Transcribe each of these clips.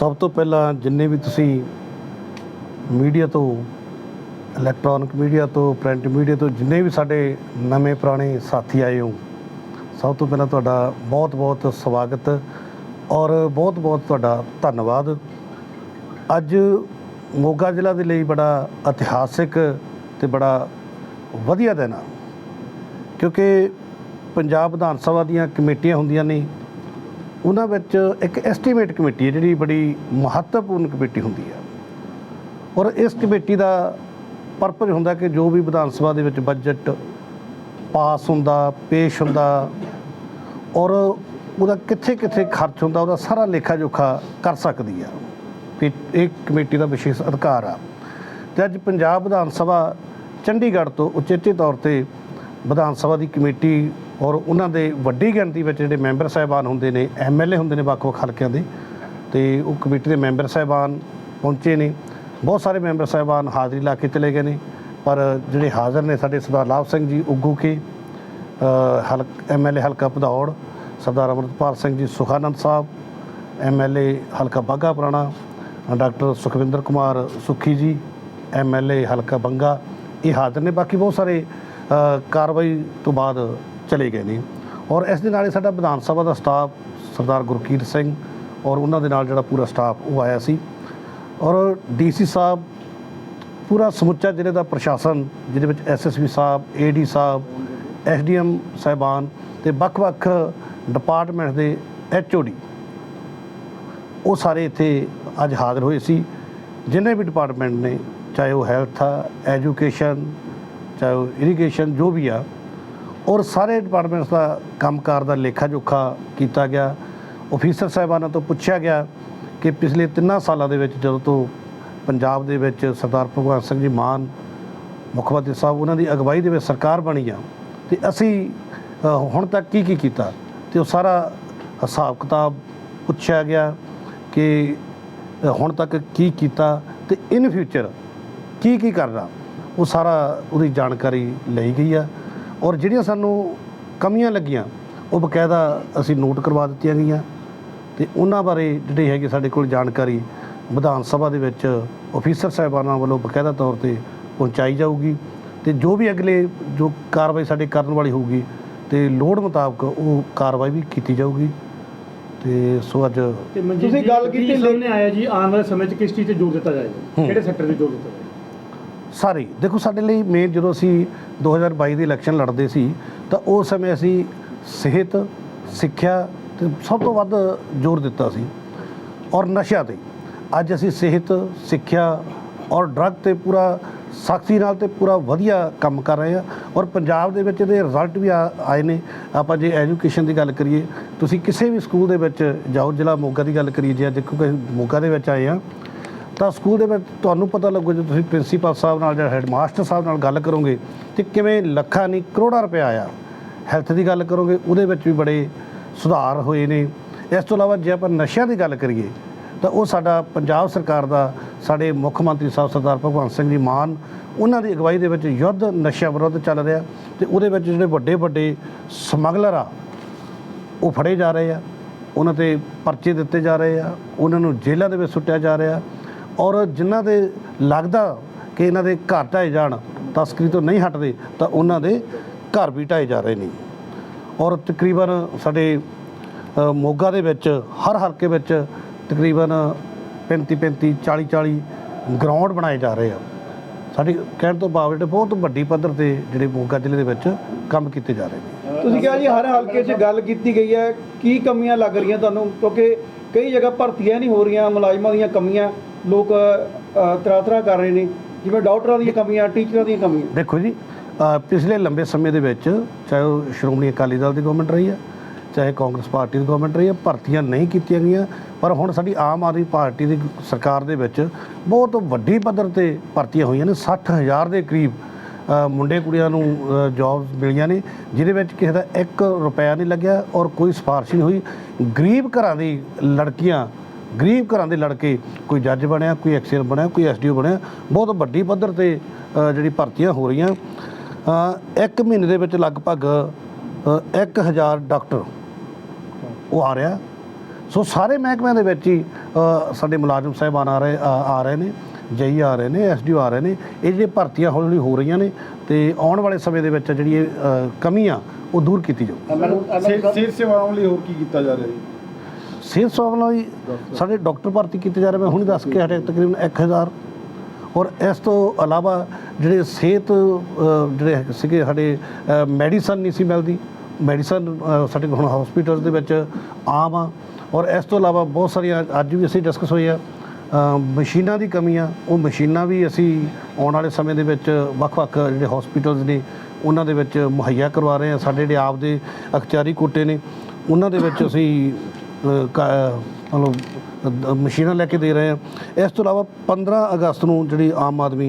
ਸਭ ਤੋਂ ਪਹਿਲਾਂ ਜਿੰਨੇ ਵੀ ਤੁਸੀਂ ਮੀਡੀਆ ਤੋਂ ਇਲੈਕਟ੍ਰੋਨਿਕ ਮੀਡੀਆ ਤੋਂ ਪ੍ਰਿੰਟ ਮੀਡੀਆ ਤੋਂ ਜਿੰਨੇ ਵੀ ਸਾਡੇ ਨਵੇਂ ਪੁਰਾਣੇ ਸਾਥੀ ਆਏ ਹੋ, ਸਭ ਤੋਂ ਪਹਿਲਾਂ ਤੁਹਾਡਾ ਬਹੁਤ-ਬਹੁਤ ਸਵਾਗਤ ਔਰ ਬਹੁਤ-ਬਹੁਤ ਤੁਹਾਡਾ ਧੰਨਵਾਦ। ਅੱਜ ਮੋਗਾ ਜ਼ਿਲ੍ਹਾ ਦੇ ਲਈ ਬੜਾ ਇਤਿਹਾਸਿਕ ਤੇ ਬੜਾ ਵਧੀਆ ਦਿਨ ਆ, ਕਿਉਂਕਿ ਪੰਜਾਬ ਵਿਧਾਨ ਸਭਾ ਦੀਆਂ ਕਮੇਟੀਆਂ ਹੁੰਦੀਆਂ ਨੇ ਉਹਨਾਂ ਵਿੱਚ ਇੱਕ ਐਸਟੀਮੇਟ ਕਮੇਟੀ ਹੈ, ਜਿਹੜੀ ਬੜੀ ਮਹੱਤਵਪੂਰਨ ਕਮੇਟੀ ਹੁੰਦੀ ਹੈ। ਔਰ ਇਸ ਕਮੇਟੀ ਦਾ ਪਰਪਸ ਹੁੰਦਾ ਕਿ ਜੋ ਵੀ ਵਿਧਾਨ ਸਭਾ ਦੇ ਵਿੱਚ ਬਜਟ ਪਾਸ ਹੁੰਦਾ, ਪੇਸ਼ ਹੁੰਦਾ, ਔਰ ਉਹਦਾ ਕਿੱਥੇ ਕਿੱਥੇ ਖਰਚ ਹੁੰਦਾ, ਉਹਦਾ ਸਾਰਾ ਲੇਖਾ ਜੋਖਾ ਕਰ ਸਕਦੀ ਆ। ਕਿ ਇਹ ਕਮੇਟੀ ਦਾ ਵਿਸ਼ੇਸ਼ ਅਧਿਕਾਰ ਆ। ਤੇ ਅੱਜ ਪੰਜਾਬ ਵਿਧਾਨ ਸਭਾ ਚੰਡੀਗੜ੍ਹ ਤੋਂ ਉਚੇਚੇ ਤੌਰ ਤੇ ਵਿਧਾਨ ਸਭਾ ਦੀ ਕਮੇਟੀ ਔਰ ਉਹਨਾਂ ਦੇ ਵੱਡੀ ਗਿਣਤੀ ਵਿੱਚ ਜਿਹੜੇ ਮੈਂਬਰ ਸਾਹਿਬਾਨ ਹੁੰਦੇ ਨੇ ਐਮਐਲਏ ਹੁੰਦੇ ਨੇ ਵੱਖ-ਵੱਖ ਹਲਕਿਆਂ ਦੇ, ਤੇ ਉਹ ਕਮੇਟੀ ਦੇ ਮੈਂਬਰ ਸਾਹਿਬਾਨ ਪਹੁੰਚੇ ਨੇ। ਬਹੁਤ ਸਾਰੇ ਮੈਂਬਰ ਸਾਹਿਬਾਨ ਹਾਜ਼ਰੀ ਲਾ ਕੇ ਚਲੇ ਗਏ ਨੇ, ਪਰ ਜਿਹੜੇ ਹਾਜ਼ਰ ਨੇ ਸਾਡੇ ਸਰਦਾਰ ਲਾਭ ਸਿੰਘ ਜੀ, ਉੱਗੂ ਕੇ ਹਲਕ ਐਮਐਲਏ ਹਲਕਾ ਭਦੌੜ, ਸਰਦਾਰ ਅਮਰਪਾਲ ਸਿੰਘ ਜੀ, ਸੁਖਾਨੰਦ ਸਾਹਿਬ ਐਮਐਲਏ ਹਲਕਾ ਬਾਗਾ ਪੁਰਾਣਾ, ਡਾਕਟਰ ਸੁਖਵਿੰਦਰ ਕੁਮਾਰ ਸੁਖੀ ਜੀ ਐਮਐਲਏ ਹਲਕਾ ਬੰਗਾ, ਇਹ ਹਾਜ਼ਰ ਨੇ। ਬਾਕੀ ਬਹੁਤ ਸਾਰੇ ਕਾਰਵਾਈ ਤੋਂ ਬਾਅਦ ਚਲੇ ਗਏ ਨੇ। ਔਰ ਇਸ ਦੇ ਨਾਲ ਹੀ ਸਾਡਾ ਵਿਧਾਨ ਸਭਾ ਦਾ ਸਟਾਫ ਸਰਦਾਰ ਗੁਰਕੀਰਤ ਸਿੰਘ ਔਰ ਉਹਨਾਂ ਦੇ ਨਾਲ ਜਿਹੜਾ ਪੂਰਾ ਸਟਾਫ ਉਹ ਆਇਆ ਸੀ। ਔਰ ਡੀਸੀ ਸਾਹਿਬ ਪੂਰਾ ਸਮੁੱਚਾ ਜ਼ਿਲ੍ਹੇ ਦਾ ਪ੍ਰਸ਼ਾਸਨ, ਜਿਹਦੇ ਵਿੱਚ ਐਸਐਸਪੀ ਸਾਹਿਬ ਏਡੀ ਸਾਹਿਬ ਐਸਡੀਐਮ ਸਾਹਿਬਾਨ ਤੇ ਵੱਖ-ਵੱਖ ਡਿਪਾਰਟਮੈਂਟ ਦੇ ਐਚਓਡੀ ਉਹ ਸਾਰੇ ਇੱਥੇ ਅੱਜ ਹਾਜ਼ਰ ਹੋਏ ਸੀ। ਜਿੰਨੇ ਵੀ ਡਿਪਾਰਟਮੈਂਟ ਨੇ, ਚਾਹੇ ਉਹ ਹੈਲਥ ਆ, ਐਜੂਕੇਸ਼ਨ, ਚਾਹੇ ਉਹ ਇਰੀਗੇਸ਼ਨ, ਜੋ ਵੀ ਆ ਔਰ ਸਾਰੇ ਡਿਪਾਰਟਮੈਂਟਸ ਦਾ ਕੰਮਕਾਰ ਦਾ ਲੇਖਾ ਜੋਖਾ ਕੀਤਾ ਗਿਆ। ਅਫੀਸਰ ਸਾਹਿਬਾਨਾਂ ਤੋਂ ਪੁੱਛਿਆ ਗਿਆ ਕਿ ਪਿਛਲੇ ਤਿੰਨਾਂ ਸਾਲਾਂ ਦੇ ਵਿੱਚ ਜਦੋਂ ਤੋਂ ਪੰਜਾਬ ਦੇ ਵਿੱਚ ਸਰਦਾਰ ਭਗਵੰਤ ਸਿੰਘ ਜੀ ਮਾਨ, ਮੁੱਖ ਮੰਤਰੀ ਸਾਹਿਬ ਉਹਨਾਂ ਦੀ ਅਗਵਾਈ ਦੇ ਵਿੱਚ ਸਰਕਾਰ ਬਣੀ ਆ ਤੇ ਅਸੀਂ ਹੁਣ ਤੱਕ ਕੀ ਕੀ ਕੀਤਾ ਤੇ ਉਹ ਸਾਰਾ ਹਿਸਾਬ ਕਿਤਾਬ ਪੁੱਛਿਆ ਗਿਆ ਕਿ ਹੁਣ ਤੱਕ ਕੀ ਕੀਤਾ ਤੇ ਇਨ ਫਿਊਚਰ ਕੀ ਕੀ ਕਰਨਾ, ਉਹ ਸਾਰਾ ਉਹਦੀ ਜਾਣਕਾਰੀ ਲਈ ਗਈ ਆ। ਔਰ ਜਿਹੜੀਆਂ ਸਾਨੂੰ ਕਮੀਆਂ ਲੱਗੀਆਂ ਉਹ ਬਕਾਇਦਾ ਅਸੀਂ ਨੋਟ ਕਰਵਾ ਦਿੱਤੀਆਂ ਗਈਆਂ ਤੇ ਉਹਨਾਂ ਬਾਰੇ ਜਿਹੜੇ ਹੈਗੇ ਸਾਡੇ ਕੋਲ ਜਾਣਕਾਰੀ ਵਿਧਾਨ ਸਭਾ ਦੇ ਵਿੱਚ ਅਫੀਸਰ ਸਾਹਿਬਾਨਾਂ ਵੱਲੋਂ ਬਕਾਇਦਾ ਤੌਰ ਤੇ ਪਹੁੰਚਾਈ ਜਾਊਗੀ ਤੇ ਜੋ ਵੀ ਅਗਲੇ ਜੋ ਕਾਰਵਾਈ ਸਾਡੇ ਕਰਨ ਵਾਲੀ ਹੋਊਗੀ ਤੇ ਲੋੜ ਮੁਤਾਬਕ ਉਹ ਕਾਰਵਾਈ ਵੀ ਕੀਤੀ ਜਾਊਗੀ। ਤੇ ਸੋ ਅੱਜ ਤੁਸੀਂ ਗੱਲ ਕੀਤੀ ਸਾਹਮਣੇ ਆਇਆ ਜੀ ਆਉਣ ਵਾਲੇ ਸਮੇਂ 'ਚ ਕਿਸ ਚੀਜ਼ ਤੇ ਜ਼ੋਰ ਦਿੱਤਾ ਜਾਏਗਾ। ਕਿਹੜੇ ਸੈਕਟਰ ਤੇ ਜ਼ੋਰ ਦਿੱਤਾ ਜਾਏਗਾ? ਸਾਰੇ ਦੇਖੋ ਸਾਡੇ ਲਈ ਮੇਨ ਜਦੋਂ ਅਸੀਂ 2022 ਦੀ ਇਲੈਕਸ਼ਨ ਲੜਦੇ ਸੀ, ਤਾਂ ਉਸ ਸਮੇਂ ਅਸੀਂ ਸਿਹਤ, ਸਿੱਖਿਆ ਤੇ ਸਭ ਤੋਂ ਵੱਧ ਜ਼ੋਰ ਦਿੱਤਾ ਸੀ ਔਰ ਨਸ਼ਿਆਂ ਤੇ। ਅੱਜ ਅਸੀਂ ਸਿਹਤ, ਸਿੱਖਿਆ ਔਰ ਡਰੱਗ ਤੇ ਪੂਰਾ ਸਖਤੀ ਨਾਲ ਤੇ ਪੂਰਾ ਵਧੀਆ ਕੰਮ ਕਰ ਰਹੇ ਆ ਔਰ ਪੰਜਾਬ ਦੇ ਵਿੱਚ ਇਹਦੇ ਰਿਜ਼ਲਟ ਵੀ ਆਏ ਨੇ। ਆਪਾਂ ਜੇ ਐਜੂਕੇਸ਼ਨ ਦੀ ਗੱਲ ਕਰੀਏ, ਤੁਸੀਂ ਕਿਸੇ ਵੀ ਸਕੂਲ ਦੇ ਵਿੱਚ ਜਾਓ, ਜ਼ਿਲ੍ਹਾ ਮੋਗਾ ਦੀ ਗੱਲ ਕਰੀਏ, ਜੇ ਅੱਜ ਕਿਉਂਕਿ ਅਸੀਂ ਮੋਗਾ ਦੇ ਵਿੱਚ ਆਏ ਆ ਤਾਂ ਸਕੂਲ ਦੇ ਵਿੱਚ ਤੁਹਾਨੂੰ ਪਤਾ ਲੱਗੂ ਜੇ ਤੁਸੀਂ ਪ੍ਰਿੰਸੀਪਲ ਸਾਹਿਬ ਨਾਲ ਜਾਂ ਹੈਡਮਾਸਟਰ ਸਾਹਿਬ ਨਾਲ ਗੱਲ ਕਰੋਗੇ ਤੇ ਕਿਵੇਂ ਲੱਖਾਂ ਨਹੀਂ ਕਰੋੜਾਂ ਰੁਪਏ ਆਇਆ। ਹੈਲਥ ਦੀ ਗੱਲ ਕਰੋਗੇ, ਉਹਦੇ ਵਿੱਚ ਵੀ ਬੜੇ ਸੁਧਾਰ ਹੋਏ ਨੇ। ਇਸ ਤੋਂ ਇਲਾਵਾ ਜੇ ਆਪਾਂ ਨਸ਼ਿਆਂ ਦੀ ਗੱਲ ਕਰੀਏ, ਤਾਂ ਉਹ ਸਾਡਾ ਪੰਜਾਬ ਸਰਕਾਰ ਦਾ, ਸਾਡੇ ਮੁੱਖ ਮੰਤਰੀ ਸਾਹਿਬ ਸਰਦਾਰ ਭਗਵੰਤ ਸਿੰਘ ਜੀ ਮਾਨ, ਉਹਨਾਂ ਦੀ ਅਗਵਾਈ ਦੇ ਵਿੱਚ ਯੁੱਧ ਨਸ਼ਿਆਂ ਵਿਰੁੱਧ ਚੱਲ ਰਿਹਾ ਤੇ ਉਹਦੇ ਵਿੱਚ ਜਿਹੜੇ ਵੱਡੇ ਵੱਡੇ ਸਮਗਲਰ ਆ, ਉਹ ਫੜੇ ਜਾ ਰਹੇ ਆ। ਉਹਨਾਂ ਤੇ ਪਰਚੇ ਦਿੱਤੇ ਜਾ ਰਹੇ ਆ। ਉਹਨਾਂ ਨੂੰ ਜੇਲ੍ਹਾਂ ਦੇ ਵਿੱਚ ਸੁੱਟਿਆ ਜਾ ਰਿਹਾ। ਔਰ ਜਿਨ੍ਹਾਂ ਦੇ ਲੱਗਦਾ ਕਿ ਇਹਨਾਂ ਦੇ ਘਰ ਢਾਏ ਜਾਣ ਤਸਕਰੀ ਤੋਂ ਨਹੀਂ ਹਟਦੇ, ਤਾਂ ਉਹਨਾਂ ਦੇ ਘਰ ਵੀ ਢਾਏ ਜਾ ਰਹੇ ਨੇ। ਔਰ ਤਕਰੀਬਨ ਸਾਡੇ ਮੋਗਾ ਦੇ ਵਿੱਚ, ਹਰ ਹਲਕੇ ਵਿੱਚ ਤਕਰੀਬਨ 35 35 40 40 ਗਰਾਊਂਡ ਬਣਾਏ ਜਾ ਰਹੇ ਆ। ਸਾਡੇ ਕਹਿਣ ਤੋਂ ਬਾਵਜੂਦ ਬਹੁਤ ਵੱਡੀ ਪੱਧਰ ਤੇ ਜਿਹੜੇ ਮੋਗਾ ਜ਼ਿਲ੍ਹੇ ਦੇ ਵਿੱਚ ਕੰਮ ਕੀਤੇ ਜਾ ਰਹੇ ਨੇ। ਤੁਸੀਂ ਕਿਹਾ ਜੀ, ਹਰ ਹਲਕੇ 'ਚ ਗੱਲ ਕੀਤੀ ਗਈ ਹੈ, ਕੀ ਕਮੀਆਂ ਲੱਗ ਰਹੀਆਂ ਤੁਹਾਨੂੰ? ਕਿਉਂਕਿ ਕਈ ਜਗ੍ਹਾ ਭਰਤੀਆਂ ਨਹੀਂ ਹੋ ਰਹੀਆਂ, ਮੁਲਾਜ਼ਮਾਂ ਦੀਆਂ ਕਮੀਆਂ। ਲੋਕ ਤਰਾਤਰਾ ਕਰ ਰਹੇ ਨੇ, ਜਿਵੇਂ ਡਾਕਟਰਾਂ ਦੀਆਂ ਕਮੀਆਂ, ਟੀਚਰਾਂ ਦੀਆਂ ਕਮੀਆਂ। ਦੇਖੋ ਜੀ ਪਿਛਲੇ ਲੰਬੇ ਸਮੇਂ ਦੇ ਵਿੱਚ ਚਾਹੇ ਉਹ ਸ਼੍ਰੋਮਣੀ ਅਕਾਲੀ ਦਲ ਦੀ ਗਵਰਨਮੈਂਟ ਰਹੀ ਹੈ, ਚਾਹੇ ਕਾਂਗਰਸ ਪਾਰਟੀ ਦੀ ਗਵਰਨਮੈਂਟ ਰਹੀ ਹੈ, ਭਰਤੀਆਂ ਨਹੀਂ ਕੀਤੀਆਂ ਗਈਆਂ, ਪਰ ਹੁਣ ਸਾਡੀ ਆਮ ਆਦਮੀ ਪਾਰਟੀ ਦੀ ਸਰਕਾਰ ਦੇ ਵਿੱਚ ਬਹੁਤ ਵੱਡੀ ਪੱਧਰ ਤੇ ਭਰਤੀਆਂ ਹੋਈਆਂ ਨੇ 60000 ਦੇ ਕਰੀਬ ਮੁੰਡੇ ਕੁੜੀਆਂ ਨੂੰ ਜੌਬਸ ਮਿਲੀਆਂ ਨੇ, ਜਿਹਦੇ ਵਿੱਚ ਕਿਸੇ ਦਾ 1 ਰੁਪਿਆ ਨਹੀਂ ਲੱਗਿਆ ਔਰ ਕੋਈ ਸਿਫਾਰਿਸ਼ ਨਹੀਂ ਹੋਈ। ਗਰੀਬ ਘਰਾਂ ਦੀ ਲੜਕੀਆਂ ਗਰੀਬ ਘਰਾਂ ਦੇ ਲੜਕੇ ਕੋਈ ਜੱਜ ਬਣਿਆ ਕੋਈ ਐਕਸੀਅਰ ਬਣਿਆ ਕੋਈ ਐਸਡੀਓ ਬਣਿਆ ਬਹੁਤ ਵੱਡੀ ਪੱਧਰ ਤੇ ਜਿਹੜੀ ਭਰਤੀਆਂ ਹੋ ਰਹੀਆਂ। ਇੱਕ ਮਹੀਨੇ ਦੇ ਵਿੱਚ ਲਗਭਗ ਅ, 1000 ਡਾਕਟਰ ਉਹ ਆ ਰਿਹਾ। ਸੋ ਸਾਰੇ ਮਹਿਕਮਿਆਂ ਦੇ ਵਿੱਚ ਹੀ ਸਾਡੇ ਮੁਲਾਜ਼ਮ ਸਾਹਿਬਾਨ ਆ ਰਹੇ ਆ ਆ ਰਹੇ ਨੇ ਜਈ ਆ ਰਹੇ ਨੇ ਐਸਡੀਓ ਆ ਰਹੇ ਨੇ। ਇਹ ਜਿਹੜੇ ਭਰਤੀਆਂ ਹੌਲੀ ਹੌਲੀ ਹੋ ਰਹੀਆਂ ਨੇ ਤੇ ਆਉਣ ਵਾਲੇ ਸਮੇਂ ਦੇ ਵਿੱਚ ਜਿਹੜੀ ਇਹ ਅ, ਕਮੀ ਆ ਉਹ ਦੂਰ ਕੀਤੀ ਜਾਊ ਸਿਹਤ ਸੇਵਾਵਾਂ ਲਈ ਹੋਰ ਕੀ ਕੀਤਾ ਜਾ ਰਿਹਾ ਜੀ? ਸਿਹਤ ਸੇਵਾਵਾਂ ਲਈ ਸਾਡੇ ਡਾਕਟਰ ਭਰਤੀ ਕੀਤੇ ਜਾ ਰਹੇ ਮੈਂ ਹੁਣੇ ਦੱਸ ਕੇ ਹਟਿਆ, ਤਕਰੀਬਨ 1000 ਔਰ ਇਸ ਤੋਂ ਇਲਾਵਾ ਜਿਹੜੇ ਸਿਹਤ ਜਿਹੜੇ ਹੈਗੇ ਸੀਗੇ, ਸਾਡੇ ਮੈਡੀਸਨ ਨਹੀਂ ਸੀ ਮਿਲਦੀ। ਮੈਡੀਸਨ ਸਾਡੇ ਹੁਣ ਹਸਪੀਟਲਸ ਦੇ ਵਿੱਚ ਆਮ ਆ। ਔਰ ਇਸ ਤੋਂ ਇਲਾਵਾ ਬਹੁਤ ਸਾਰੀਆਂ ਅੱਜ ਵੀ ਅਸੀਂ ਡਿਸਕਸ ਹੋਈ ਆ ਮਸ਼ੀਨਾਂ ਦੀ ਕਮੀ ਆ। ਉਹ ਮਸ਼ੀਨਾਂ ਵੀ ਅਸੀਂ ਆਉਣ ਵਾਲੇ ਸਮੇਂ ਦੇ ਵਿੱਚ ਵੱਖ-ਵੱਖ ਜਿਹੜੇ ਹਸਪੀਟਲਸ ਨੇ, ਉਹਨਾਂ ਦੇ ਵਿੱਚ ਮੁਹੱਈਆ ਕਰਵਾ ਰਹੇ ਆ। ਸਾਡੇ ਜਿਹੜੇ ਆਪ ਦੇ ਅਖਤਿਆਰੀ ਕੋਟੇ ਨੇ, ਉਹਨਾਂ ਦੇ ਵਿੱਚ ਅਸੀਂ ਮਤਲਬ ਮਸ਼ੀਨਾਂ ਲੈ ਕੇ ਦੇ ਰਹੇ ਆ। ਇਸ ਤੋਂ ਇਲਾਵਾ 15 ਅਗਸਤ ਨੂੰ ਜਿਹੜੀ ਆਮ ਆਦਮੀ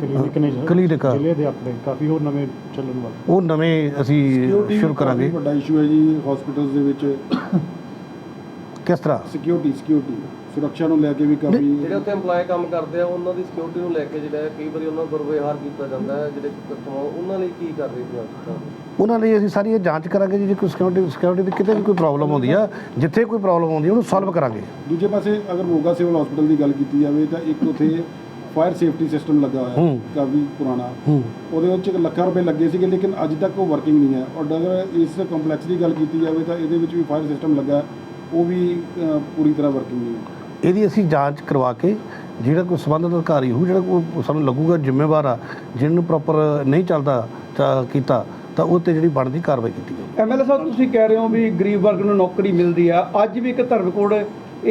ਕਲੀਨਿਕ ਨੇ ਕਲੀਨਿਕ ਜ਼ਿਲ੍ਹੇ ਦੇ ਆਪਣੇ ਕਾਫੀ ਹੋਰ ਨਵੇਂ ਚੱਲਣ ਵਾਲੇ। ਉਹ ਨਵੇਂ ਅਸੀਂ ਸ਼ੁਰੂ ਕਰਾਂਗੇ। ਵੱਡਾ ਇਸ਼ੂ ਹੈ ਜੀ ਹਸਪੀਟਲਸ ਦੇ ਵਿੱਚ। ਕਿਸ ਤਰ੍ਹਾਂ? ਸਿਕਿਉਰਿਟੀ ਸਿਕਿਉਰਿਟੀ ਸੁਰੱਖਿਆ ਨੂੰ ਲੈ ਕੇ ਵੀ ਕਾਫੀ ਜਿਹੜੇ ਉੱਥੇ EMPLOYE ਕੰਮ ਕਰਦੇ ਆ ਉਹਨਾਂ ਦੀ ਸਿਕਿਉਰਿਟੀ ਨੂੰ ਲੈ ਕੇ ਜਿਹੜਾ ਹੈ ਕਈ ਵਾਰੀ ਉਹਨਾਂ ਦਾ ਦੁਰਵਿਵਹਾਰ ਕੀਤਾ ਜਾਂਦਾ ਹੈ ਜਿਹੜੇ ਕਸਟਮਰ ਉਹਨਾਂ ਲਈ ਕੀ ਕਰ ਰਹੀ ਪੰਜਾਬ ਸਰਕਾਰ ਉਹਨਾਂ ਲਈ ਅਸੀਂ ਸਾਰੀ ਇਹ ਜਾਂਚ ਕਰਾਂਗੇ ਜੀ ਜੇ ਕੋਈ ਸਿਕਿਉਰਿਟੀ ਸਿਕਿਉਰਿਟੀ ਦੀ ਕਿਤੇ ਵੀ ਕੋਈ ਪ੍ਰੋਬਲਮ ਆਉਂਦੀ ਆ ਜਿੱਥੇ ਕੋਈ ਪ੍ਰੋਬਲਮ ਆਉਂਦੀ ਆ ਉਹਨੂੰ ਸੋਲਵ ਕਰਾਂਗੇ। ਦੂਜੇ ਪਾਸੇ ਅਗਰ ਮੋਗਾ ਸਿਵਲ ਹਸਪੀਟਲ ਦੀ ਗੱਲ ਕੀਤੀ ਜਾਵੇ ਤਾਂ ਇੱਕ ਉੱਥੇ ਫਾਇਰ ਸੇਫਟੀ ਸਿਸਟਮ ਲੱਗਾ ਹੋਇਆ ਹੈ। ਹੂੰ। ਕਾਫੀ ਪੁਰਾਣਾ। ਹੂੰ। ਉਹਦੇ ਵਿੱਚ ਲੱਖਾਂ ਰੁਪਏ ਲੱਗੇ ਸੀਗੇ ਲੇਕਿਨ ਅੱਜ ਤੱਕ ਉਹ ਵਰਕਿੰਗ ਨਹੀਂ ਹੈ। ਔਰ ਅਗਰ ਇਸ ਕੰਪਲੈਕਸ ਦੀ ਗੱਲ ਕੀਤੀ ਜਾਵੇ ਤਾਂ ਇਹਦੇ ਵਿੱਚ ਵੀ ਫਾਇਰ ਸਿਸਟਮ ਲੱਗਾ ਹੈ, ਉਹ ਵੀ ਪੂਰੀ ਤਰ੍ਹਾਂ ਵਰਕਿੰਗ ਨਹੀਂ ਹੈ। ਇਹਦੀ ਅਸੀਂ ਜਾਂਚ ਕਰਵਾ ਕੇ ਜਿਹੜਾ ਕੋਈ ਸੰਬੰਧਿਤ ਅਧਿਕਾਰੀ ਹੋਊ ਜਿਹੜਾ ਕੋਈ ਸਾਨੂੰ ਲੱਗੂਗਾ ਜ਼ਿੰਮੇਵਾਰ ਆ ਜਿਹਨੂੰ ਪ੍ਰੋਪਰ ਨਹੀਂ ਚੱਲਦਾ ਕੀਤਾ ਤਾਂ ਉਹ ਤੇ ਜਿਹੜੀ ਬਣਦੀ ਕਾਰਵਾਈ ਕੀਤੀ ਜਾਊ ਐਮਐਲਏ ਸਾਹਿਬ ਤੁਸੀਂ ਕਹਿ ਰਹੇ ਹੋ ਵੀ ਗਰੀਬ ਵਰਗ ਨੂੰ ਨੌਕਰੀ ਮਿਲਦੀ ਆ। ਅੱਜ ਵੀ ਇੱਕ ਧਰਮਕੋਟ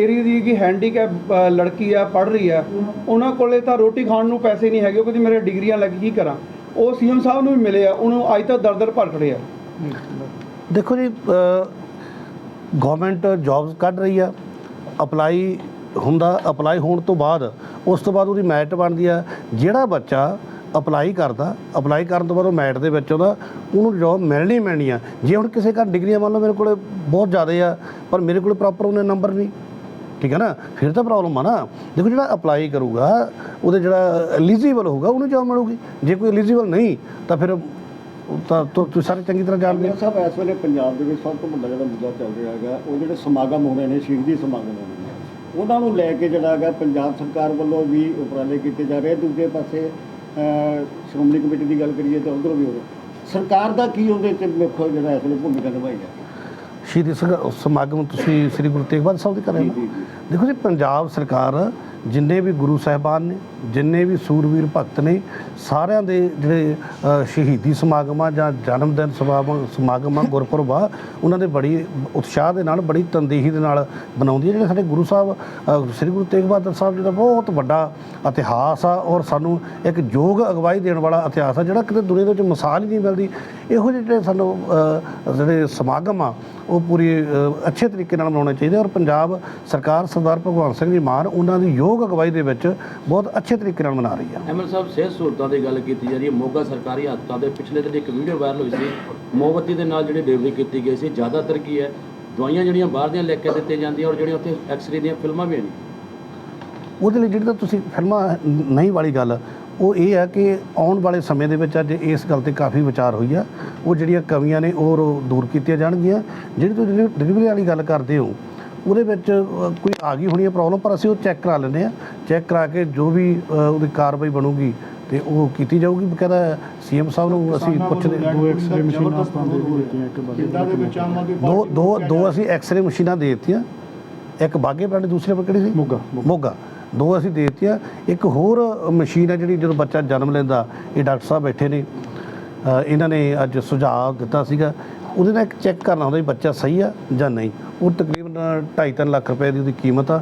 ਏਰੀਆ ਦੀ ਕਿ ਹੈਂਡੀਕੈਪ ਲੜਕੀ ਆ ਪੜ ਰਹੀ ਆ। ਉਹਨਾਂ ਕੋਲੇ ਤਾਂ ਰੋਟੀ ਖਾਣ ਨੂੰ ਪੈਸੇ ਨਹੀਂ ਹੈਗੇ ਕਹਿੰਦੀ ਮੇਰੇ ਡਿਗਰੀਆਂ ਲੱਗ ਕੀ ਕਰਾਂ? ਉਹ ਸੀਐਮ ਸਾਹਿਬ ਨੂੰ ਵੀ ਮਿਲੇ ਆ ਉਹਨੂੰ ਅੱਜ ਤੱਕ ਦਰ-ਦਰ ਭਰ ਖੜੇ ਆ। ਦੇਖੋ ਜੀ ਗਵਰਨਮੈਂਟ ਜੌਬਸ ਕੱਢ ਰਹੀ ਆ। ਅਪਲਾਈ ਹੁੰਦਾ ਅਪਲਾਈ ਹੋਣ ਤੋਂ ਬਾਅਦ ਉਸ ਤੋਂ ਬਾਅਦ ਉਹਦੀ ਮੈਰਿਟ ਬਣਦੀ ਆ। ਜਿਹੜਾ ਬੱਚਾ ਅਪਲਾਈ ਕਰਦਾ ਅਪਲਾਈ ਕਰਨ ਤੋਂ ਬਾਅਦ ਉਹ ਮੈਟ ਦੇ ਵਿੱਚ ਆਉਂਦਾ, ਉਹਨੂੰ ਜੌਬ ਮਿਲਣੀ ਮਿਲਣੀ ਆ। ਜੇ ਹੁਣ ਕਿਸੇ ਘਰ ਡਿਗਰੀਆਂ ਮੰਨ ਲਓ ਮੇਰੇ ਕੋਲ ਬਹੁਤ ਜ਼ਿਆਦਾ ਆ, ਪਰ ਮੇਰੇ ਕੋਲ ਪ੍ਰੋਪਰ ਉਹਨੇ ਨੰਬਰ ਨਹੀਂ, ਠੀਕ ਹੈ ਨਾ? ਫਿਰ ਤਾਂ ਪ੍ਰੋਬਲਮ ਆ ਨਾ। ਦੇਖੋ ਜਿਹੜਾ ਅਪਲਾਈ ਕਰੂਗਾ, ਉਹਦੇ ਜਿਹੜਾ ਐਲੀਜੀਬਲ ਹੋਊਗਾ, ਉਹਨੂੰ ਜੌਬ ਮਿਲੂਗੀ। ਜੇ ਕੋਈ ਐਲੀਜੀਬਲ ਨਹੀਂ, ਤਾਂ ਫਿਰ ਤਾਂ ਤੁਸੀਂ ਸਾਰੇ ਚੰਗੀ ਤਰ੍ਹਾਂ ਜਾਣਦੇ ਹੋ ਸਾਹਿਬ, ਇਸ ਵੇਲੇ ਪੰਜਾਬ ਦੇ ਵਿੱਚ ਸਭ ਤੋਂ ਵੱਡਾ ਜਿਹੜਾ ਮੁੱਦਾ ਚੱਲ ਰਿਹਾ ਹੈਗਾ, ਉਹ ਜਿਹੜੇ ਸਮਾਗਮ ਹੋ ਰਹੇ ਨੇ, ਸ਼ਹੀਦੀ ਸਮਾਗਮ ਹੋ ਰਹੇ ਨੇ। ਉਹਨਾਂ ਨੂੰ ਲੈ ਕੇ ਜਿਹੜਾ ਹੈਗਾ, ਪੰਜਾਬ ਸਰਕਾਰ ਵੱਲੋਂ ਵੀ ਉਪਰਾਲੇ ਕੀਤੇ ਜਾ ਰਹੇ ਦੂਜੇ ਪਾਸੇ ਸ਼੍ਰੋਮਣੀ ਕਮੇਟੀ ਦੀ ਗੱਲ ਕਰੀਏ ਤਾਂ ਉਧਰੋਂ ਵੀ ਹੋ ਰਿਹਾ ਸਰਕਾਰ ਦਾ ਕੀ ਉਹਦੇ ਤੇ ਮੁੱਖ ਜਿਹੜਾ ਇਸ ਵੇਲੇ ਭੂਮਿਕਾ ਨਿਭਾਈ ਹੈ? ਸ਼ਹੀਦੀ ਸਗ- ਸਮਾਗਮ ਤੁਸੀਂ ਸ੍ਰੀ ਗੁਰੂ ਤੇਗ ਬਹਾਦਰ ਸਾਹਿਬ ਦੇ ਕਰ ਰਹੇ ਹੋ ਦੇਖੋ ਜੀ ਪੰਜਾਬ ਸਰਕਾਰ ਜਿੰਨੇ ਵੀ ਗੁਰੂ ਸਾਹਿਬਾਨ ਨੇ ਜਿੰਨੇ ਵੀ ਸੂਰਵੀਰ ਭਗਤ ਨੇ ਸਾਰਿਆਂ ਦੇ ਜਿਹੜੇ ਅ, ਸ਼ਹੀਦੀ ਸਮਾਗਮਾਂ ਜਾਂ ਜਨਮ ਦਿਨ ਸਮਾਗਮ ਸਮਾਗਮਾਂ ਗੁਰਪੁਰਬ ਆ ਉਹਨਾਂ ਦੇ ਬੜੀ ਉਤਸ਼ਾਹ ਦੇ ਨਾਲ ਬੜੀ ਤਨਦੇਹੀ ਦੇ ਨਾਲ ਬਣਾਉਂਦੀ ਹੈ ਜਿਹੜੇ ਸਾਡੇ ਗੁਰੂ ਸਾਹਿਬ ਸ੍ਰੀ ਗੁਰੂ ਤੇਗ ਬਹਾਦਰ ਸਾਹਿਬ ਜੀ ਦਾ ਬਹੁਤ ਵੱਡਾ ਇਤਿਹਾਸ ਆ ਔਰ ਸਾਨੂੰ ਇੱਕ ਯੋਗ ਅਗਵਾਈ ਦੇਣ ਵਾਲਾ ਇਤਿਹਾਸ ਆ ਜਿਹੜਾ ਕਿਤੇ ਦੁਨੀਆ ਦੇ ਵਿੱਚ ਮਿਸਾਲ ਹੀ ਨਹੀਂ ਮਿਲਦੀ। ਇਹੋ ਜਿਹੇ ਜਿਹੜੇ ਸਾਨੂੰ ਜਿਹੜੇ ਸਮਾਗਮ ਆ ਉਹ ਪੂਰੀ ਅੱਛੇ ਤਰੀਕੇ ਨਾਲ ਮਨਾਉਣੇ ਚਾਹੀਦੇ ਔਰ ਪੰਜਾਬ ਸਰਕਾਰ ਸਰਦਾਰ ਭਗਵੰਤ ਸਿੰਘ ਜੀ ਮਾਨ ਉਹਨਾਂ ਦੀ ਯੋਗ ਅਗਵਾਈ ਦੇ ਵਿੱਚ ਬਹੁਤ ਅੱਛੇ ਤਰੀਕੇ ਨਾਲ ਮਨਾ ਰਹੀ ਆ। ਐਮਐਲ ਸਾਹਿਬ ਸਿਹਤ ਸਹੂਲਤਾਂ ਦੀ ਗੱਲ ਕੀਤੀ ਜਾ ਰਹੀ ਹੈ। ਮੋਗਾ ਸਰਕਾਰੀ ਹਸਪਤਾਲ ਦੇ ਪਿਛਲੇ ਦਿਨ ਇੱਕ ਵੀਡੀਓ ਵਾਇਰਲ ਹੋਈ ਸੀ। ਮੋਮਬੱਤੀ ਦੇ ਨਾਲ ਜਿਹੜੀ ਡਿਲੀਵਰੀ ਕੀਤੀ ਗਈ ਸੀ ਜ਼ਿਆਦਾਤਰ ਕੀ ਹੈ ਦਵਾਈਆਂ ਜਿਹੜੀਆਂ ਬਾਹਰ ਦੀਆਂ ਲੈ ਕੇ ਦਿੱਤੀਆਂ ਜਾਂਦੀਆਂ ਔਰ ਜਿਹੜੀਆਂ ਉੱਥੇ ਐਕਸ-ਰੇ ਦੀਆਂ ਫਿਲਮਾਂ ਵੀ ਨਹੀਂ ਉਹਦੇ ਲਈ ਜਿਹੜੀ ਤਾਂ ਤੁਸੀਂ ਫਿਲਮਾਂ ਨਹੀਂ ਵਾਲੀ ਗੱਲ ਉਹ ਇਹ ਹੈ ਕਿ ਆਉਣ ਵਾਲੇ ਸਮੇਂ ਦੇ ਵਿੱਚ ਅੱਜ ਇਸ ਗੱਲ ਤੇ ਕਾਫੀ ਵਿਚਾਰ ਹੋਈ ਆ। ਉਹ ਜਿਹੜੀਆਂ ਕਮੀਆਂ ਨੇ ਉਹ ਦੂਰ ਕੀਤੀਆਂ ਜਾਣਗੀਆਂ। ਜਿਹੜੀ ਤੁਸੀਂ ਡਿਲੀਵਰੀ ਵਾਲੀ ਗੱਲ ਕਰਦੇ ਹੋ ਉਹਦੇ ਵਿੱਚ ਕੋਈ ਆ ਗਈ ਹੋਣੀ ਹੈ ਪ੍ਰੋਬਲਮ ਪਰ ਅਸੀਂ ਉਹ ਚੈੱਕ ਕਰਾ ਲੈਂਦੇ ਆ ਚੈੱਕ ਕਰਾ ਕੇ ਜੋ ਵੀ ਉਹਦੀ ਕਾਰਵਾਈ ਬਣੂਗੀ ਤੇ ਉਹ ਕੀਤੀ ਜਾਊਗੀ। ਬਕਾਇਦਾ ਸੀਐਮ ਸਾਹਿਬ ਨੂੰ ਅਸੀਂ ਪੁੱਛਦੇ ਦੋ ਐਕਸ-ਰੇ ਮਸ਼ੀਨਾਂ ਦੇ ਦੇ ਵਿੱਚ ਆਮ ਆਦਮੀ ਦੋ ਪਾਰਟੀ ਦੋ ਦੋ ਅਸੀਂ ਐਕਸ-ਰੇ ਮਸ਼ੀਨਾਂ ਦੇ ਦਿੱਤੀਆਂ। ਇੱਕ ਬਾਗੇ ਪਿੰਡ ਦੂਸਰੇ ਪਰ ਕਿਹੜੀ ਸੀ? ਮੋਗਾ ਮੋਗਾ। ਦੋ ਅਸੀਂ ਦੇ ਦਿੱਤੀਆਂ। ਇੱਕ ਹੋਰ ਮਸ਼ੀਨ ਹੈ ਜਿਹੜੀ ਜਦੋਂ ਬੱਚਾ ਜਨਮ ਲੈਂਦਾ ਇਹ ਡਾਕਟਰ ਸਾਹਿਬ ਬੈਠੇ ਨੇ। ਇਹਨਾਂ ਨੇ ਅੱਜ ਸੁਝਾਅ ਦਿੱਤਾ ਸੀਗਾ। ਉਹਦੇ ਨਾਲ ਇੱਕ ਚੈੱਕ ਕਰਨਾ ਹੁੰਦਾ ਵੀ ਬੱਚਾ ਸਹੀ ਆ ਜਾਂ ਨਹੀਂ। ਉਹ ਤਕਰੀਬਨ 2.5 ਲੱਖ ਰੁਪਏ ਦੀ ਉਹਦੀ ਕੀਮਤ ਆ।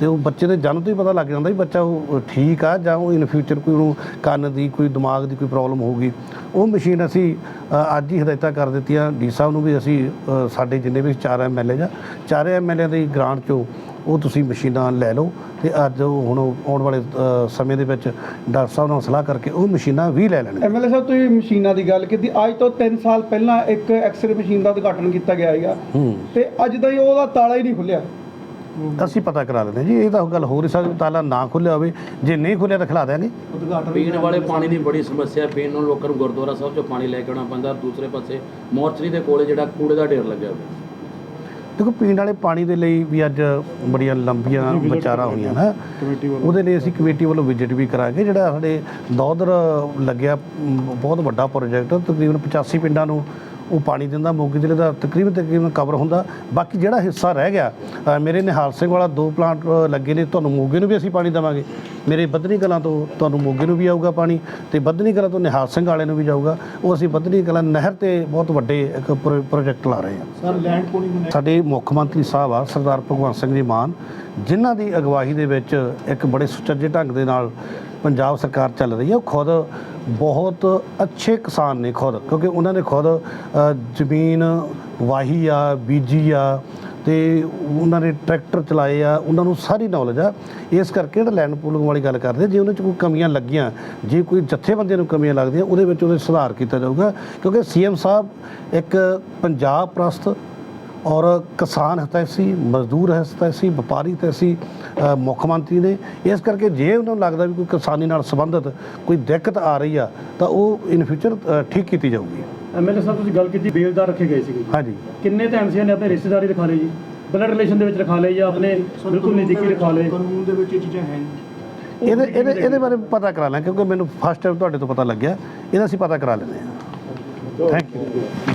ਤੇ ਉਹ ਬੱਚੇ ਦੇ ਜਨਮ ਤੋਂ ਹੀ ਪਤਾ ਲੱਗ ਜਾਂਦਾ ਵੀ ਬੱਚਾ ਉਹ ਠੀਕ ਆ ਜਾਂ ਉਹ ਇਨ ਫਿਊਚਰ ਕੋਈ ਉਹਨੂੰ ਕੰਨ ਦੀ, ਕੋਈ ਦਿਮਾਗ ਦੀ ਕੋਈ ਪ੍ਰੋਬਲਮ ਹੋਊਗੀ। ਉਹ ਮਸ਼ੀਨ ਅਸੀਂ ਅੱਜ ਹੀ ਹਦਾਇਤਾਂ ਕਰ ਦਿੱਤੀਆਂ। ਡੀ ਸਾਹਿਬ ਨੂੰ ਵੀ ਅਸੀਂ ਸਾਡੇ ਜਿੰਨੇ ਵੀ ਚਾਰ ਐਮਐਲਏ ਜਾਂ ਚਾਰੇ ਐਮਐਲਏ ਦੀ ਗ੍ਰਾਂਟ ਚੋਂ ਉਹ ਤੁਸੀਂ ਮਸ਼ੀਨਾਂ ਲੈ ਲਓ ਤੇ ਅੱਜ ਉਹ ਹੁਣ ਆਉਣ ਵਾਲੇ ਅ, ਸਮੇਂ ਦੇ ਵਿੱਚ ਡਾਕਟਰ ਸਾਹਿਬ ਨਾਲ ਸਲਾਹ ਕਰਕੇ ਉਹ ਮਸ਼ੀਨਾਂ ਵੀ ਲੈ ਲੈਣਗੇ। ਐਮਐਲਏ ਸਾਹਿਬ ਤੁਸੀਂ ਮਸ਼ੀਨਾਂ ਦੀ ਗੱਲ ਕੀਤੀ। ਅੱਜ ਤੋਂ 3 ਸਾਲ ਪਹਿਲਾਂ ਇੱਕ ਐਕਸ-ਰੇ ਮਸ਼ੀਨ ਦਾ ਉਦਘਾਟਨ ਕੀਤਾ ਗਿਆ ਹੈਗਾ ਹੂੰ। ਤੇ ਅੱਜ ਤਾਈਂ ਉਹਦਾ ਤਾਲਾ ਹੀ ਨਹੀਂ ਖੁੱਲਿਆ। ਅਸੀਂ ਪਤਾ ਕਰਾ ਲੈਂਦੇ ਹਾਂ ਜੀ ਇਹ ਤਾਂ ਗੱਲ ਹੋ ਰਹੀ ਸਕਦੀ ਤਾਲਾ ਨਾ ਖੁੱਲਿਆ ਹੋਵੇ। ਜੇ ਨਹੀਂ ਖੁੱਲਿਆ ਤਾਂ ਖਿਲਾ ਦਿਆਂਗੇ। ਪੀਣ ਵਾਲੇ ਪਾਣੀ ਦੀ ਬੜੀ ਸਮੱਸਿਆ ਪੀਣ ਨੂੰ ਲੋਕਾਂ ਨੂੰ ਗੁਰਦੁਆਰਾ ਸਾਹਿਬ ਚੋਂ ਪਾਣੀ ਲੈ ਕੇ ਆਉਣਾ ਪੈਂਦਾ ਦੂਸਰੇ ਪਾਸੇ ਮੋਰਚਰੀ ਦੇ ਕੋਲੇ ਜਿਹੜਾ ਕੂੜੇ ਦਾ ਢੇਰ ਲੱਗਿਆ ਹੋਇਆ। ਦੇਖੋ ਪੀਣ ਵਾਲੇ ਪਾਣੀ ਦੇ ਲਈ ਵੀ ਅੱਜ ਬੜੀਆਂ ਲੰਬੀਆਂ ਵਿਚਾਰਾਂ। ਹੋਈਆਂ ਨਾ ਉਹਦੇ ਲਈ ਅਸੀਂ ਕਮੇਟੀ ਵੱਲੋਂ ਵਿਜ਼ਿਟ ਵੀ ਕਰਾਂਗੇ ਜਿਹੜਾ ਸਾਡੇ ਦੌਦਰ ਲੱਗਿਆ ਬਹੁਤ ਵੱਡਾ ਪ੍ਰੋਜੈਕਟ ਤਕਰੀਬਨ 85 ਪਿੰਡਾਂ ਨੂੰ ਉਹ ਪਾਣੀ ਦਿੰਦਾ ਮੋਗੀ ਜ਼ਿਲ੍ਹੇ ਦਾ ਤਕਰੀਬਨ ਤਕਰੀਬਨ ਕਵਰ ਹੁੰਦਾ। ਬਾਕੀ ਜਿਹੜਾ ਹਿੱਸਾ ਰਹਿ ਗਿਆ ਮੇਰੇ ਨਿਹਾਲ ਸਿੰਘ ਵਾਲਾ ਦੋ ਪਲਾਂਟ ਲੱਗੇ ਨੇ ਤੁਹਾਨੂੰ ਮੋਗੇ ਨੂੰ ਵੀ ਅਸੀਂ ਪਾਣੀ ਦੇਵਾਂਗੇ। ਮੇਰੇ ਬੱਧਨੀ ਕਲਾਂ ਤੋਂ ਤੁਹਾਨੂੰ ਮੋਗੇ ਨੂੰ ਵੀ ਆਊਗਾ ਪਾਣੀ ਤੇ ਬੱਧਨੀ ਕਲਾਂ ਤੋਂ ਨਿਹਾਲ ਸਿੰਘ ਵਾਲੇ ਨੂੰ ਵੀ ਜਾਊਗਾ। ਉਹ ਅਸੀਂ ਬੱਧਨੀ ਕਲਾਂ ਨਹਿਰ ਤੇ ਬਹੁਤ ਵੱਡੇ ਇੱਕ ਪ੍ਰੋ- ਪ੍ਰੋਜੈਕਟ ਲਾ ਰਹੇ ਹਾਂ। ਸਰ ਲੈਂਡ ਪੂਲਿੰਗ ਸਾਡੇ ਮੁੱਖ ਮੰਤਰੀ ਸਾਹਿਬ ਆ ਸਰਦਾਰ ਭਗਵੰਤ ਸਿੰਘ ਜੀ ਮਾਨ ਜਿਨ੍ਹਾਂ ਦੀ ਅਗਵਾਈ ਦੇ ਵਿੱਚ ਇੱਕ ਬੜੇ ਸੁਚੱਜੇ ਢੰਗ ਦੇ ਨਾਲ ਪੰਜਾਬ ਸਰਕਾਰ ਚੱਲ ਰਹੀ ਹੈ, ਉਹ ਖੁਦ ਬਹੁਤ ਅੱਛੇ ਕਿਸਾਨ ਨੇ ਖੁਦ, ਕਿਉਂਕਿ ਉਹਨਾਂ ਨੇ ਖੁਦ ਜ਼ਮੀਨ ਵਾਹੀ ਆ, ਬੀਜੀ ਆ ਤੇ ਉਹਨਾਂ ਨੇ ਟਰੈਕਟਰ ਚਲਾਏ ਆ, ਉਹਨਾਂ ਨੂੰ ਸਾਰੀ ਨੌਲੇਜ ਆ। ਇਸ ਕਰਕੇ ਜਿਹੜਾ ਲੈਂਡ ਪੂਲਿੰਗ ਵਾਲੀ ਗੱਲ ਕਰਦੇ, ਜੇ ਉਹਨਾਂ 'ਚ ਕੋਈ ਕਮੀਆਂ ਲੱਗੀਆਂ, ਜੇ ਕੋਈ ਜਥੇਬੰਦੀਆਂ ਨੂੰ ਕਮੀਆਂ ਲੱਗਦੀਆਂ, ਉਹਦੇ ਵਿੱਚ ਉਹਦੇ ਸੁਧਾਰ ਕੀਤਾ ਜਾਊਗਾ। ਕਿਉਂਕਿ ਸੀਐਮ ਸਾਹਿਬ ਇੱਕ ਪੰਜਾਬ ਪ੍ਰਸਤ ਔਰ ਕਿਸਾਨ ਹਿਤੈਸ਼ੀ ਮਜ਼ਦੂਰ ਹਿਤੈਸ਼ੀ ਵਪਾਰੀ ਹਿਤੈਸ਼ੀ ਮੁੱਖ ਮੰਤਰੀ ਨੇ ਇਸ ਕਰਕੇ ਜੇ ਉਹਨਾਂ ਨੂੰ ਲੱਗਦਾ ਵੀ ਕੋਈ ਕਿਸਾਨੀ ਨਾਲ ਸੰਬੰਧਿਤ ਕੋਈ ਦਿੱਕਤ ਆ ਰਹੀ ਆ ਤਾਂ ਉਹ ਇਨ ਫਿਊਚਰ ਠੀਕ ਕੀਤੀ ਜਾਊਗੀ। ਐਮਐਲਏ ਸਾਹਿਬ ਤੁਸੀਂ ਗੱਲ ਕੀਤੀ ਬੇਲਦਾਰ ਰੱਖੇ ਗਏ ਸੀਗੇ ਜੀ। ਹਾਂਜੀ। ਕਿੰਨੇ ਤਾਂ ਐਮਸੀਆਂ ਨੇ ਆਪਣੇ ਰਿਸ਼ਤੇਦਾਰੀ ਰਖਾ ਲਏ ਜੀ? ਬਲੱਡ ਰਿਲੇਸ਼ਨ ਦੇ ਵਿੱਚ ਰਖਾ ਲਏ ਜਾਂ ਆਪਣੇ ਬਿਲਕੁਲ ਨਜ਼ਦੀਕੀ ਰਖਾ ਲਏ? ਕਾਨੂੰਨ ਦੇ ਵਿੱਚ ਇਹ ਚੀਜ਼ਾਂ ਹੈ ਨਹੀਂ। ਇਹਦੇ ਇਹਦੇ ਇਹਦੇ ਬਾਰੇ ਪਤਾ ਕਰਾ ਲਾਂ ਕਿਉਂਕਿ ਮੈਨੂੰ ਫਸਟ ਟਾਈਮ ਤੁਹਾਡੇ ਤੋਂ ਪਤਾ ਲੱਗਿਆ। ਇਹਦਾ ਅਸੀਂ ਪਤਾ ਕਰਾ ਲੈਂਦੇ ਹਾਂ। Thank you